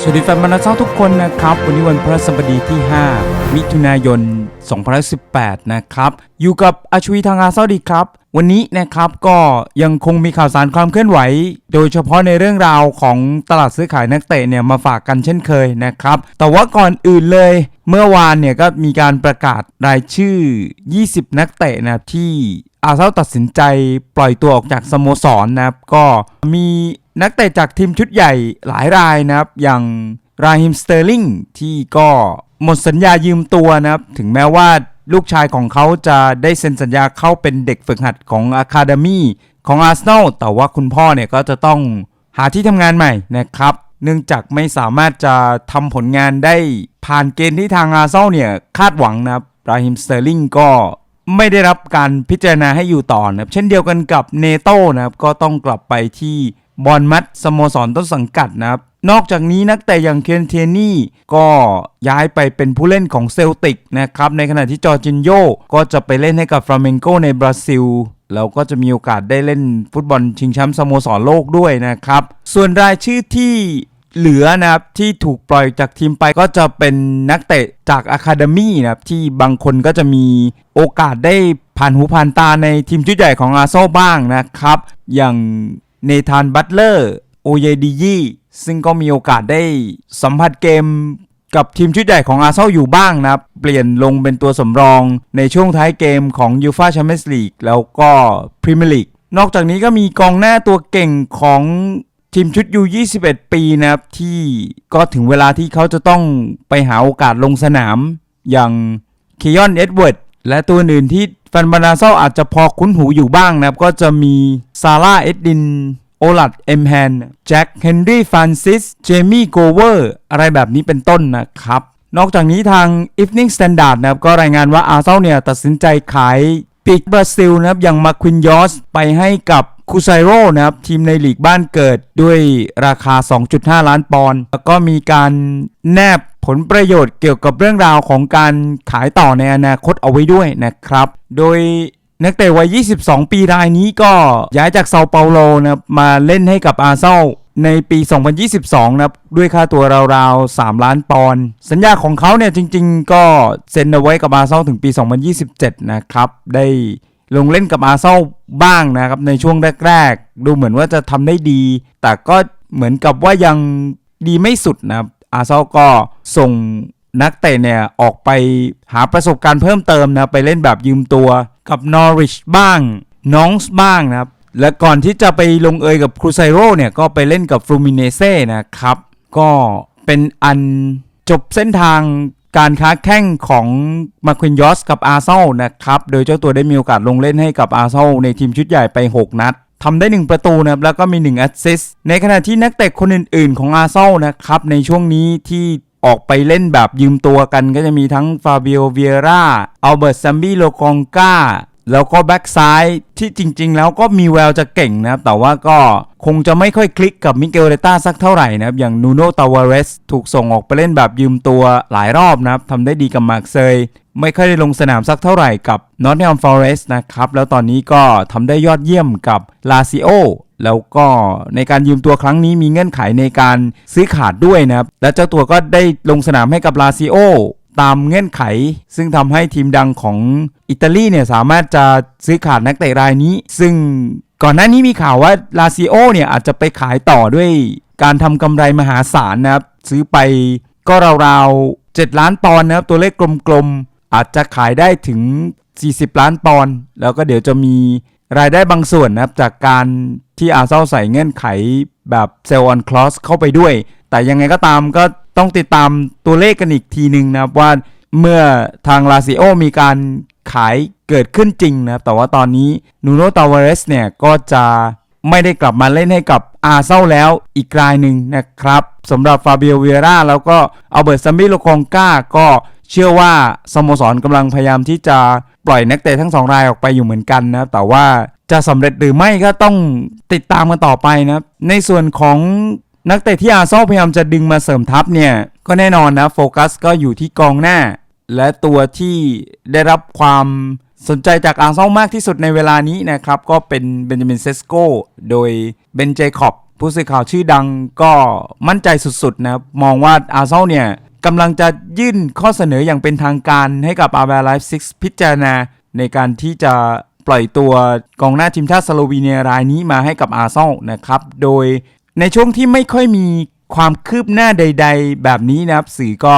สวัสดีแฟนบอลนักเซ้าทุกคนนะครับ วันนี้วันพฤหัสบดีที่ 5 มิถุนายน 2018 นะครับ อยู่กับอาชวีทางอาเซาดีครับ วันนี้นะครับก็ยังคงมีข่าวสารความเคลื่อนไหว โดยเฉพาะในเรื่องราวของตลาดซื้อขายนักเตะเนี่ยมาฝากกันเช่นเคยนะครับ แต่ว่าก่อนอื่นเลย เมื่อวานเนี่ยก็มีการประกาศรายชื่อ 20 นักเตะนะครับที่อาเซาตัดสินใจปล่อยตัวออกจากสโมสรนะครับก็มี นักเตะจากทีมชุดใหญ่หลายรายนะครับ อย่างราฮิมสเตอร์ลิงที่ก็หมดสัญญายืมตัวนะครับ ถึงแม้ว่าลูกชายของเขาจะได้เซ็นสัญญาเข้าเป็นเด็กฝึกหัดของอะคาเดมีของอาร์เซนอลแต่ว่าคุณพ่อเนี่ยก็จะต้องหาที่ทำงานใหม่นะครับ เนื่องจากไม่สามารถจะทำผลงานได้ผ่านเกณฑ์ที่ทางอาร์เซนอลเนี่ยคาดหวังนะครับราฮิมสเตอร์ลิงก็ไม่ได้รับการพิจารณาให้อยู่ต่อนะครับ เช่นเดียวกันกับเนโต้นะครับ ก็ต้องกลับไปที่ บอลมัดสโมสรต้นสังกัดนะครับ นอกจากนี้นักแต่อย่างเคนเทนี่ก็ย้ายไปเป็นผู้เล่นของเซลติกนะครับ ในขณะที่จอร์จินโยก็จะไปเล่นให้กับฟลาเมงโกในบราซิลแล้วก็จะมีโอกาสได้เล่นฟุตบอลชิงแชมป์สโมสรโลกด้วยนะครับ ส่วนรายชื่อที่เหลือนะครับที่ถูกปล่อยจากทีมไปก็จะเป็นนักเตะจากอะคาเดมี่นะครับที่บางคนก็จะมีโอกาสได้ผ่านหูผ่านตาในทีมชุดใหญ่ของอาร์เซอลบ้างนะครับ อย่าง เนธานบัตเลอร์ โอเยดียีซึ่งก็มีโอกาสได้สัมผัสเกมกับทีมชุดใหญ่ของอาร์เซนอลอยู่บ้างนะครับ เปลี่ยนลงเป็นตัวสำรองในช่วงท้ายเกมของยูฟาแชมเปี้ยนส์ลีกแล้วก็พรีเมียร์ลีกนอกจากนี้ก็มีกองหน้าตัวเก่งของทีมชุดยู21 ปีนะครับ ที่ก็ถึงเวลาที่เขาจะต้องไปหาโอกาสลงสนาม อย่างเคยอนเอ็ดเวิร์ดและตัวอื่นที่ แฟนบานาเซลอาจจะพอคุ้นหูอยู่บ้างนะครับ ก็จะมีซาร่าเอ็ดดินโอลัดเอ็มแฮนแจ็คเฮนรี่ฟรานซิสเจมี่โกเวอร์อะไรแบบนี้เป็นต้นนะครับ นอกจากนี้ทาง Evening Standard นะครับก็รายงานว่าอาร์เซนอลเนี่ยตัดสินใจขายปีกบราซิลนะครับอย่างมาควินยอสไปให้กับคูไซโร่นะครับทีมในลีกบ้านเกิดด้วยราคา 2.5 ล้านปอนด์แล้วก็มีการแนบ ผลประโยชน์เกี่ยวกับเรื่องราวของการขายต่อในอนาคตเอาไว้ด้วยนะครับ โดยนักเตะวัย 22 ปีรายนี้ก็ย้ายจากเซาเปาโลนะมาเล่นให้กับอาร์เซนอลในปี 2022 นะครับ ด้วยค่าตัวราวๆ 3 ล้านปอนด์ สัญญาของเขาเนี่ยจริงๆ ก็เซ็นเอาไว้กับอาร์เซนอลถึงปี 2027 นะครับ ได้ลงเล่นกับอาเซนอบ้างนะครับในช่วงแรกๆ ดูเหมือนว่าจะทำได้ดี แต่ก็เหมือนกับว่ายังดีไม่สุดนะครับ อาร์เซนอลก็ส่งนักเตะเนี่ยออกไปหาประสบการณ์เพิ่มเติมนะไปเล่นแบบยืมตัวกับนอริชบ้างน้องส์บ้างนะครับและก่อนที่จะไปลงเอยกับครูไซโร่เนี่ยก็ไปเล่นกับฟลูมิเนเซ่นะครับ ก็เป็นอันจบเส้นทางการค้าแข่งของมาควินยอสกับอาร์เซนอลนะครับ โดยเจ้าตัวได้มีโอกาสลงเล่นให้กับอาร์เซนอลในทีมชุดใหญ่ไป 6 นัด ทำได้ 1 ประตูนะครับแล้วก็มี1แอสซิสในขณะที่นักเตะคนอื่น ๆ ของอาร์เซนนะครับในช่วงนี้ที่ออกไปเล่นแบบยืมตัวกันก็จะมีทั้งฟาเบิโอเวียร่าอัลเบิร์ตซัมบี้โลกองกา แล้วก็แบ็กซ้ายที่จริง ๆ แล้วก็มีแววจะเก่งนะครับ แต่ว่าก็คงจะไม่ค่อยคลิกกับมิเกลเรต้าสักเท่าไหร่นะครับ อย่างนูโนตาวาเรสถูกส่งออกไปเล่นแบบยืมตัวหลายรอบนะครับทำได้ดีกับมาร์กเซยไม่ค่อยได้ลงสนามสักเท่าไหร่กับนอต t แ n มฟอเรสนะครับ แล้วตอนนี้ก็ทำได้ยอดเยี่ยมกับลาซิโอแล้วก็ในการยืมตัวครั้งนี้มีเงื่อนไขในการซื้อขาดด้วยนะครับ และเจ้าตัวก็ได้ลงสนามให้กับลาซิโอ ตามเงื่อนไข ซึ่งทำให้ทีมดังของอิตาลีเนี่ยสามารถจะซื้อขาดนักเตะรายนี้ ซึ่งก่อนหน้านี้มีข่าวว่าลาซิโอเนี่ยอาจจะไปขายต่อด้วยการทำกำไรมหาศาลนะครับ ซื้อไปก็ราวๆ 7 ล้านปอนด์นะครับ ตัวเลขกลมๆ อาจจะขายได้ถึง 40 ล้านปอนด์แล้วก็เดี๋ยวจะมีรายได้บางส่วนนะครับ จากการที่อาเซนอลใส่เงื่อนไขแบบเซลล์ออนคลอสเข้าไปด้วย แต่ยังไงก็ตามก็ ต้องติดตามตัวเลขกันอีกทีหนึ่งนะครับว่าเมื่อทางลาซิโอมีการขายเกิดขึ้นจริงนะครับ แต่ว่าตอนนี้นูโนตาวเรสเนี่ยก็จะไม่ได้กลับมาเล่นให้กับอาร์เซนอแล้วอีกรายหนึ่งนะครับสำหรับฟาเบียเวียร่าแล้วก็อัลเบิร์ตซัมบิโลคองกาก็เชื่อว่าสโมสรกำลังพยายามที่จะปล่อยนักเตะทั้งสองรายออกไปอยู่เหมือนกันนะแต่ว่าจะสำเร็จหรือไม่ก็ต้องติดตามกันต่อไปนะในส่วนของ นักเตะที่อาร์ซอลพยายามจะดึงมาเสริมทัพเนี่ย ก็แน่นอนนะ โฟกัสก็อยู่ที่กองหน้า และตัวที่ได้รับความสนใจจากอาร์ซอลมากที่สุดในเวลานี้นะครับ ก็เป็นเบนจามินเซสโกโดยเบนเจคอบผู้สื่อข่าวชื่อดังก็มั่นใจสุดๆนะ มองว่าอาร์เซอลเนี่ยกำลังจะยื่นข้อเสนออย่างเป็นทางการให้กับอาร์เบลไลฟ์ซิกพิจารณา ในการที่จะปล่อยตัวกองหน้าทีมชาติสโลวีเนียรายนี้มาให้กับอาร์เซอลนะครับ โดย ในช่วงที่ไม่ค่อยมีความคืบหน้าใด ๆ แบบนี้นะครับ สื่อก็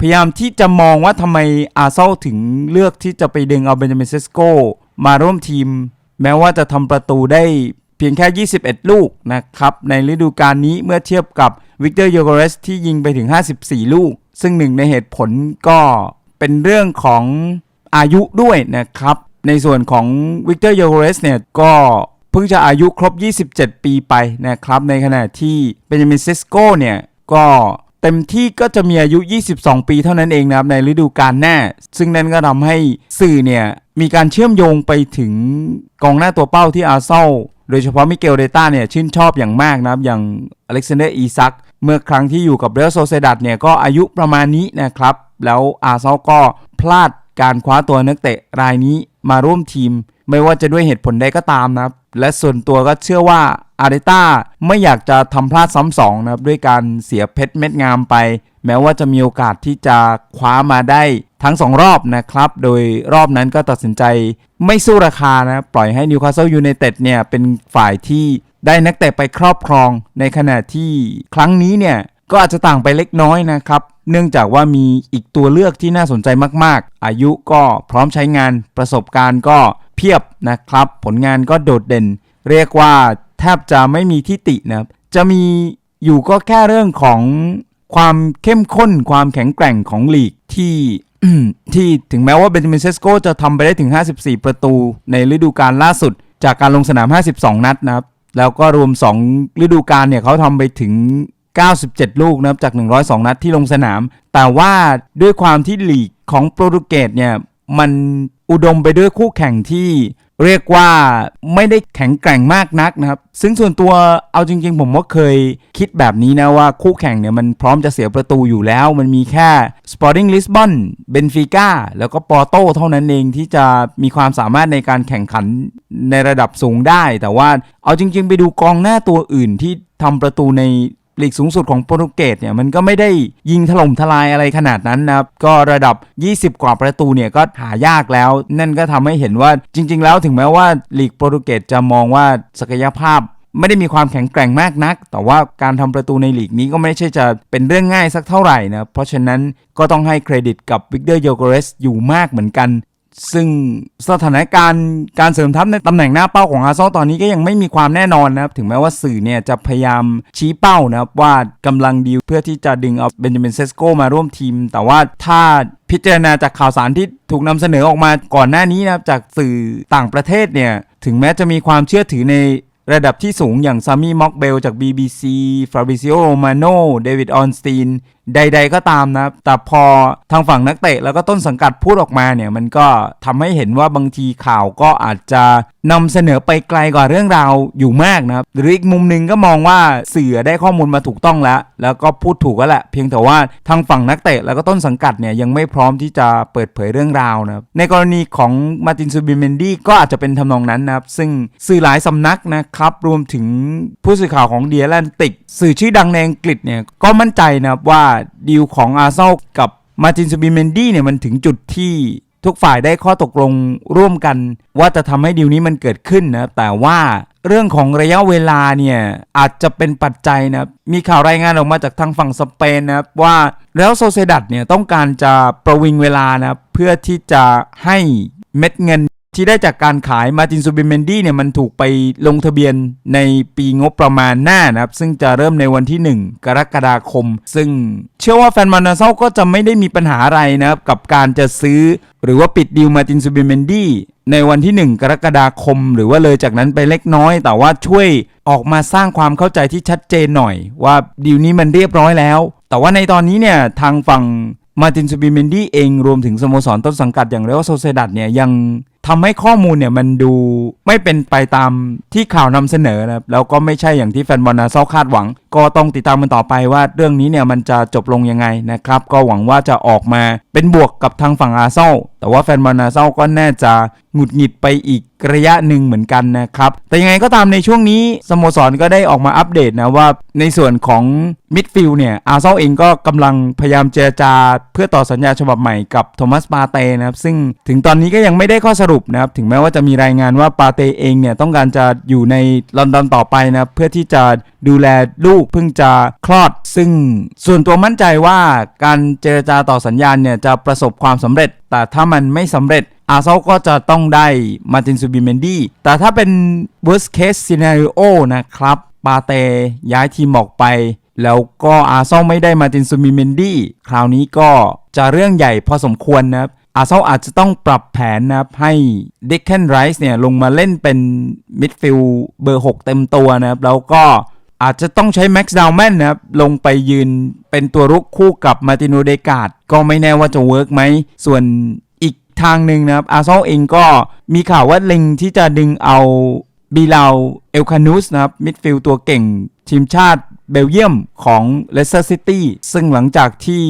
พยายามที่จะมองว่าทำไมอาร์เซนอลถึงเลือกที่จะไปดึงเอาเบนจามินเซสโกมาร่วมทีม แม้ว่าจะทำประตูได้เพียงแค่ 21 ลูกนะครับ ในฤดูกาลนี้เมื่อเทียบกับวิกเตอร์โยโกเรสที่ยิงไปถึง 54 ลูก ซึ่งหนึ่งในเหตุผลก็เป็นเรื่องของอายุด้วยนะครับ ในส่วนของวิกเตอร์โยโกเรสเนี่ยก็ เพิ่งจะอายุครบ 27 ปีไปนะครับ ในขณะที่เบนจามินเซสโกเนี่ย ก็เต็มที่ก็จะมีอายุ 22 ปีเท่านั้นเองนะครับ ในฤดูกาลหน้า ซึ่งนั่นก็ทำให้สื่อเนี่ย มีการเชื่อมโยงไปถึงกองหน้าตัวเป้าที่อาร์เซนอลโดยเฉพาะมิเกลเดต้าเนี่ย ชื่นชอบอย่างมากนะครับ อย่างอเล็กซานเดอร์อีซัก เมื่อครั้งที่อยู่กับเรอัลโซเซดัดเนี่ยก็อายุประมาณนี้นะครับ แล้วอาร์เซนอลก็พลาดการคว้าตัวนักเตะรายนี้มาร่วมทีม ไม่ว่าจะด้วยเหตุผลใดก็ตามนะครับ และส่วนตัวก็เชื่อว่าอาร์เตต้าไม่อยากจะทำพลาดซ้ำสองนะครับ ด้วยการเสียเพชรเม็ดงามไป แม้ว่าจะมีโอกาสที่จะคว้ามาได้ทั้ง 2 รอบนะครับ โดยรอบนั้นก็ตัดสินใจไม่สู้ราคานะปล่อยให้นิวคาสเซิลยูไนเต็ดเนี่ยเป็นฝ่ายที่ได้นักเตะไปครอบครอง ในขณะที่ครั้งนี้เนี่ยก็อาจจะต่างไปเล็กน้อยนะครับ เนื่องจากว่ามีอีกตัวเลือกที่น่าสนใจมาก ๆ อายุก็พร้อมใช้งานประสบการณ์ก็ เพียบนะครับ ผลงานก็โดดเด่น เรียกว่าแทบจะไม่มีที่ตินะครับ จะมีอยู่ก็แค่เรื่องของความเข้มข้นความแข็งแกร่งของลีกที่ที่ถึงแม้ว่าเบนจามินเซสโกจะทำไปได้ถึง 54 ประตูในฤดูกาลล่าสุด จากการลงสนาม 52 นัดนะครับ แล้วก็รวม 2 ฤดูกาลเนี่ยเขาทำไปถึง 97 ลูกนะครับจาก 102 นัดที่ลงสนาม แต่ว่าด้วยความที่ลีกของโปรตุเกสเนี่ยมัน อุดมไปด้วยคู่แข่งที่เรียกว่าไม่ได้แข็งแกร่งมากนักนะครับ ซึ่งส่วนตัวเอาจริงๆ ผมก็เคยคิดแบบนี้นะว่าคู่แข่งเนี่ยมันพร้อมจะเสียประตูอยู่แล้ว มันมีแค่ Sporting Lisbon Benfica แล้วก็ปอโตเท่านั้นเองที่จะมีความสามารถในการแข่งขันในระดับสูงได้ แต่ว่าเอาจริงๆ ไปดูกองหน้าตัวอื่นที่ทำประตูใน ลีกสูงสุดของโปรตุเกสเนี่ยมันก็ไม่ได้ยิงถล่มทลายอะไรขนาดนั้นนะครับ ก็ระดับ 20 กว่าประตูเนี่ยก็หายากแล้ว นั่นก็ทำให้เห็นว่าจริง ๆ แล้วถึงแม้ว่าลีกโปรตุเกสจะมองว่าศักยภาพไม่ได้มีความแข็งแกร่งมากนัก แต่ว่าการทำประตูในลีกนี้ก็ไม่ใช่จะเป็นเรื่องง่ายสักเท่าไหร่นะ เพราะฉะนั้นก็ต้องให้เครดิตกับวิกเตอร์โยโกเรสอยู่มากเหมือนกัน ซึ่งสถานการณ์การเสริมทัพในตำแหน่งหน้าเป้าของอาร์ซอลตอนนี้ก็ยังไม่มีความแน่นอนนะครับ ถึงแม้ว่าสื่อเนี่ยจะพยายามชี้เป้านะครับ ว่ากำลังดีลเพื่อที่จะดึงเอาเบนจามินเซสโกมาร่วมทีม แต่ว่าถ้าพิจารณาจากข่าวสารที่ถูกนำเสนอออกมาก่อนหน้านี้นะครับจากสื่อต่างประเทศเนี่ยถึงแม้จะมีความเชื่อถือในระดับที่สูงอย่างซามี่ม็อกเบลจาก BBC ฟาบริซิโอโรมาโนเดวิดออนสตีนใด ๆ ก็ตามนะครับแต่พอทางฝั่งนักเตะแล้วก็ต้นสังกัดพูดออกมาเนี่ย มันก็ทำให้เห็นว่าบางทีข่าวก็อาจจะนำเสนอไปไกลกว่าเรื่องราวอยู่มากนะครับหรืออีกมุมหนึ่งก็มองว่าสื่อได้ข้อมูลมาถูกต้องแล้ว แล้วก็พูดถูกก็แหละเพียงแต่ว่าทางฝั่งนักเตะแล้วก็ต้นสังกัดเนี่ยยังไม่พร้อมที่จะเปิดเผยเรื่องราวนะครับในกรณีของมาตินซูบิเมนดี้ก็อาจจะเป็นทำนองนั้นนะครับซึ่งสื่อหลายสำนักนะครับรวมถึงผู้สื่อข่าวของเดียแลนติก สื่อชื่อดังในอังกฤษเนี่ยก็มั่นใจนะครับว่าดีลของอาร์เซนอลกับมาตินซูบิเมนดี้เนี่ยมันถึงจุดที่ทุกฝ่ายได้ข้อตกลงร่วมกัน ว่าจะทำให้ดีลนี้มันเกิดขึ้นนะแต่ว่าเรื่องของระยะเวลาเนี่ยอาจจะเป็นปัจจัยนะมีข่าวรายงานออกมาจากทางฝั่งสเปนนะครับว่าแล้วโซเซดัดเนี่ยต้องการจะประวิงเวลานะเพื่อที่จะให้เม็ดเงิน ที่ได้จากการขายมาตินซูบิเมนดี้เนี่ยมันถูกไปลงทะเบียนในปีงบประมาณหน้านะครับ ซึ่งจะเริ่มในวันที่ 1 กรกฎาคม ซึ่งเชื่อว่าแฟนมานาเซาก็จะไม่ได้มีปัญหาอะไรนะครับ กับการจะซื้อ หรือว่าปิดดีลมาตินซูบิเมนดี้ในวันที่ 1 กรกฎาคม หรือว่าเลยจากนั้นไปเล็กน้อย แต่ว่าช่วยออกมาสร้างความเข้าใจที่ชัดเจนหน่อย ว่าดีลนี้มันเรียบร้อยแล้ว แต่ว่าในตอนนี้เนี่ยทางฝั่งมาตินซูบิเมนดี้เองรวมถึงสโมสรต้นสังกัดอย่างเรอัลโซเซดัดเนี่ยยัง ทำให้ข้อมูลเนี่ยมันดูไม่เป็นไปตามที่ข่าวนำเสนอนะครับแล้วก็ไม่ใช่อย่างที่แฟนบอลนาเซาคาดหวัง ก็ต้องติดตามมันต่อไปว่าเรื่องนี้เนี่ยมันจะจบลงยังไงนะครับ ก็หวังว่าจะออกมาเป็นบวกกับทางฝั่งอาเซนอลแต่ว่าแฟนบอลนาเซาก็แน่จะหงุดหงิดไปอีกระยะหนึ่งเหมือนกันนะครับ แต่ยังไงก็ตามในช่วงนี้สโมสรก็ได้ออกมาอัปเดตนะว่าในส่วนของมิดฟิลด์เนี่ยอาร์เซนอลเองก็กำลังพยายามเจรจาเพื่อต่อสัญญาฉบับใหม่กับโทมัสปาเต้นะครับ ซึ่งถึงตอนนี้ก็ยังไม่ได้ข้อสรุปนะครับ ถึงแม้ว่าจะมีรายงานว่าปาเต้เองเนี่ยต้องการจะอยู่ในลอนดอนต่อไปนะเพื่อที่จะ ดูแลลูกเพิ่งจะคลอด ซึ่งส่วนตัวมั่นใจว่าการเจรจาต่อสัญญาณเนี่ยจะประสบความสำเร็จ แต่ถ้ามันไม่สำเร็จอาร์เซนอลก็จะต้องได้มาตินซูบิเมนดี้แต่ถ้าเป็น worst case scenario นะครับปาเตย้ายทีมออกไป แล้วก็อาร์เซนอลไม่ได้มาตินซูบิเมนดี้คราวนี้ก็จะเรื่องใหญ่พอสมควรนะครับอาร์เซนอลอาจจะต้องปรับแผนนะครับให้ดิกเคนไรส์เนี่ยลงมาเล่นเป็นมิดฟิลด์เบอร์ 6 เต็มตัวนะครับ แล้วก็ อาจจะต้องใช้แม็กซ์ดาวแมนนะครับ ลงไปยืนเป็นตัวรุกคู่กับมาร์ติโนเดกาดก็ไม่แน่ว่าจะเวิร์กไหม ส่วนอีกทางหนึ่งนะครับ อาร์เซนอลเองก็มีข่าวว่าเล็งที่จะดึงเอาบีลาวเอลคานูสนะครับ มิดฟิลด์ตัวเก่งทีมชาติเบลเยียมของเลสเตอร์ซิตี้ซึ่งหลังจากที่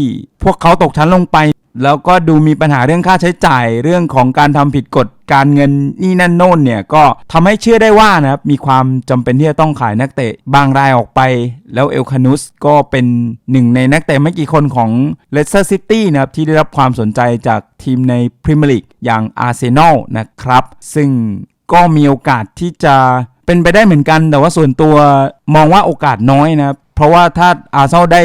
พวกเขาตกชั้นลงไป แล้วก็ดูมีปัญหาเรื่องค่าใช้จ่ายเรื่องของการทำผิดกฎการเงินนี่นั่นโน่นเนี่ยก็ทำให้เชื่อได้ว่านะครับมีความจำเป็นที่จะต้องขายนักเตะบางรายออกไป แล้วเอลคานุสก็เป็นหนึ่งในนักเตะไม่กี่คนของเลสเตอร์ซิตี้นะครับที่ได้รับความสนใจจากทีมในพรีเมียร์ลีกอย่างอาร์เซนอลนะครับ ซึ่งก็มีโอกาสที่จะ เป็นไปได้เหมือนกัน แต่ว่าส่วนตัวมองว่าโอกาสน้อยนะครับ เพราะว่าถ้าอาร์เซนอลได้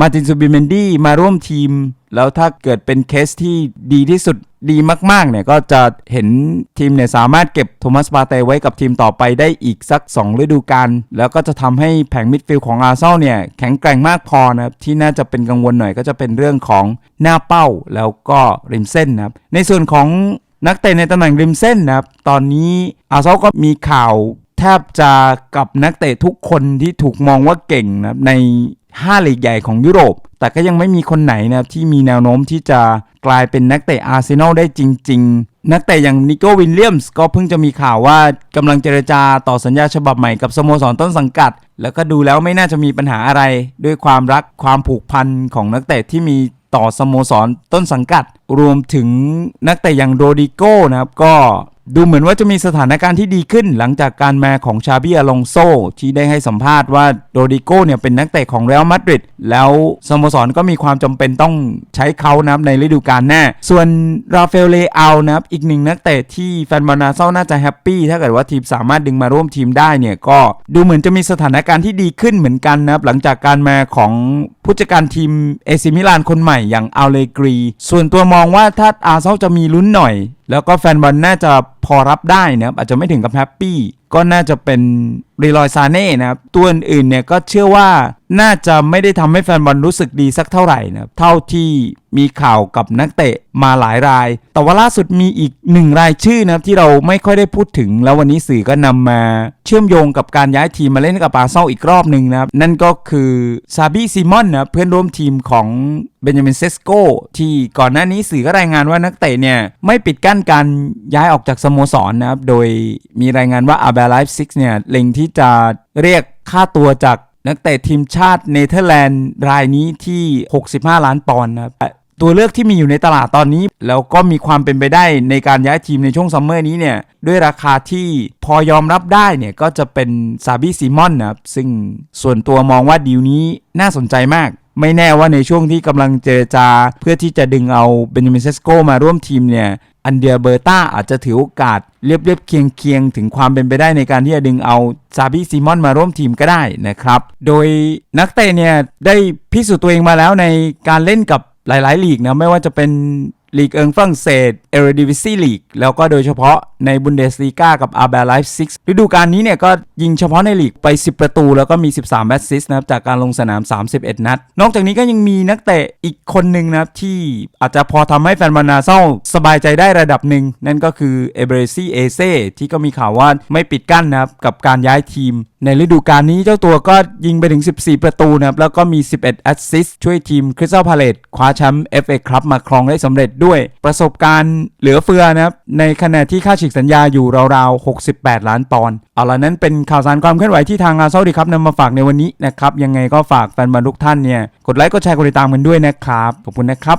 มาตินซูบิเมนดี้มาร่วมทีม แล้วถ้าเกิดเป็นเคสที่ดีที่สุดดีมาก ๆ เนี่ย ก็จะเห็นทีมเนี่ยสามารถเก็บโทมัสปาเตไว้กับทีมต่อไปได้อีกสัก 2 ฤดูกาลแล้วก็จะทำให้แผงมิดฟิลด์ของอาร์เซนอลเนี่ย แข็งแกร่งมากพอนะครับ ที่น่าจะเป็นกังวลหน่อยก็จะเป็นเรื่องของหน้าเป้าแล้วก็ริมเส้นนะครับ ในส่วนของนักเตะในตำแหน่งริมเส้นนะครับ ตอนนี้อาร์เซนอลก็มีข่าว แทบจะกับนักเตะทุกคนที่ถูกมองว่าเก่งนะใน5ลีกใหญ่ของยุโรป แต่ก็ยังไม่มีคนไหนนะที่มีแนวโน้มที่จะกลายเป็นนักเตะอาร์เซนอลได้จริง ๆ นักเตะอย่างนิโก้วิลเลียมส์ก็เพิ่งจะมีข่าวว่ากำลังเจรจาต่อสัญญาฉบับใหม่กับสโมสรต้นสังกัด แล้วก็ดูแล้วไม่น่าจะมีปัญหาอะไร ด้วยความรักความผูกพันของนักเตะที่มีต่อสโมสรต้นสังกัด รวมถึงนักเตะอย่างโรดิโก้นะครับก็ ดูเหมือนว่าจะมีสถานการณ์ที่ดีขึ้น หลังจากการมาของชาบีอลองโซที่ได้ให้สัมภาษณ์ว่าโรดิโก้เนี่ยเป็นนักเตะของเรอัลมาดริดแล้วสโมสรก็มีความจำเป็นต้องใช้เขานะครับในฤดูกาลหน้า ส่วนราฟาเอลเลอานะครับอีกหนึ่งนักเตะที่แฟนบอลนาเซาน่าจะแฮปปี้ถ้าเกิดว่าทีมสามารถดึงมาร่วมทีมได้เนี่ยก็ดูเหมือนจะมีสถานการณ์ที่ดีขึ้นเหมือนกันนะครับหลังจากการมาของผู้จัดการทีมเอซิมิลานคนใหม่อย่างอัลเลกรี ส่วนตัวมองว่าถ้าอาร์เซนอลจะมีลุ้นหน่อย แล้วก็แฟนบอลน่าจะพอรับได้นะครับอาจจะไม่ถึงกับแฮปปี้ ก็น่าจะเป็นรีลอยซาเน่นะครับ ตัวอื่นๆเนี่ยก็เชื่อว่าน่าจะไม่ได้ทำให้แฟนบอลรู้สึกดีสักเท่าไหร่นะครับเท่าที่มีข่าวกับนักเตะมาหลายราย แต่ว่าล่าสุดมีอีกหนึ่งรายชื่อนะครับที่เราไม่ค่อยได้พูดถึง แล้ววันนี้สื่อก็นำมาเชื่อมโยงกับการย้ายทีมมาเล่นกับอาร์เซนอลอีกรอบหนึ่งนะครับ นั่นก็คือซาบีซิมอนนะเพื่อนร่วมทีมของเบนจามินเซสโกที่ก่อนหน้านี้สื่อก็รายงานว่านักเตะเนี่ยไม่ปิดกั้นการย้ายออกจากสโมสรนะครับโดยมีรายงานว่าอาเบลไลฟ์ซิกเนี่ยเล็งที่จะเรียกค่าตัวจากนักเตะทีมชาติเนเธอร์แลนด์รายนี้ที่ 65 ล้านปอนด์นะครับตัวเลือกที่มีอยู่ในตลาดตอนนี้ แล้วก็มีความเป็นไปได้ในการย้ายทีมในช่วงซัมเมอร์นี้เนี่ย ด้วยราคาที่พอยอมรับได้เนี่ย ก็จะเป็นซาบิซิมอนนะครับ ซึ่งส่วนตัวมองว่าดีลนี้น่าสนใจมาก ไม่แน่ว่าในช่วงที่กำลังเจรจา เพื่อที่จะดึงเอาเบนจามินเซสโกมาร่วมทีมเนี่ย อันเดียเบอร์ต้าอาจจะถือโอกาสเรียบเรียบเคียงเคียงๆถึงความเป็นไปได้ในการที่จะดึงเอาซาบิซีมอนมาร่วมทีมก็ได้นะครับ โดยนักเตะเนี่ยได้พิสูจน์ตัวเองมาแล้วในการเล่นกับหลาย ๆ ลีกนะไม่ว่าจะเป็น ลีกเอิงฝรั่งเศสเอเรดิวิซีลีกแล้วก็โดยเฉพาะในบุนเดสลีกากับอาร์เบลไลฟ์ซิกฤดูกาลนี้เนี่ยก็ยิงเฉพาะในลีกไป 10 ประตู แล้วก็มี 13แอสซิสต์นะครับจากการลงสนาม 31 นัด นอกจากนี้ก็ยังมีนักเตะอีกคนหนึ่งนะครับที่อาจจะพอทำให้แฟนบอลนาเซาสบายใจได้ระดับหนึ่ง นั่นก็คือเอเบรซี่เอเซที่ก็มีข่าวว่าไม่ปิดกั้นนะครับกับการย้ายทีม ในฤดูกาลนี้เจ้าตัวก็ยิงไปถึง 14 ประตูนะครับ แล้วก็มี 11 แอสซิสต์ช่วยทีมคริสตัลพาเลตคว้าแชมป์ FA ครับมาครองได้สำเร็จด้วย ประสบการณ์เหลือเฟือนะครับ ในขณะที่ค่าฉีกสัญญาอยู่ราวๆ 68 ล้านปอนด์เอาละนั้นเป็นข่าวสารความเคลื่อนไหวที่ทางอาร์เซนอลดีครับนำมาฝากในวันนี้นะครับ ยังไงก็ฝากแฟนบอลทุกท่านเนี่ย กดไลค์ กดแชร์ กดติดตามกันด้วยนะครับ ขอบคุณนะครับ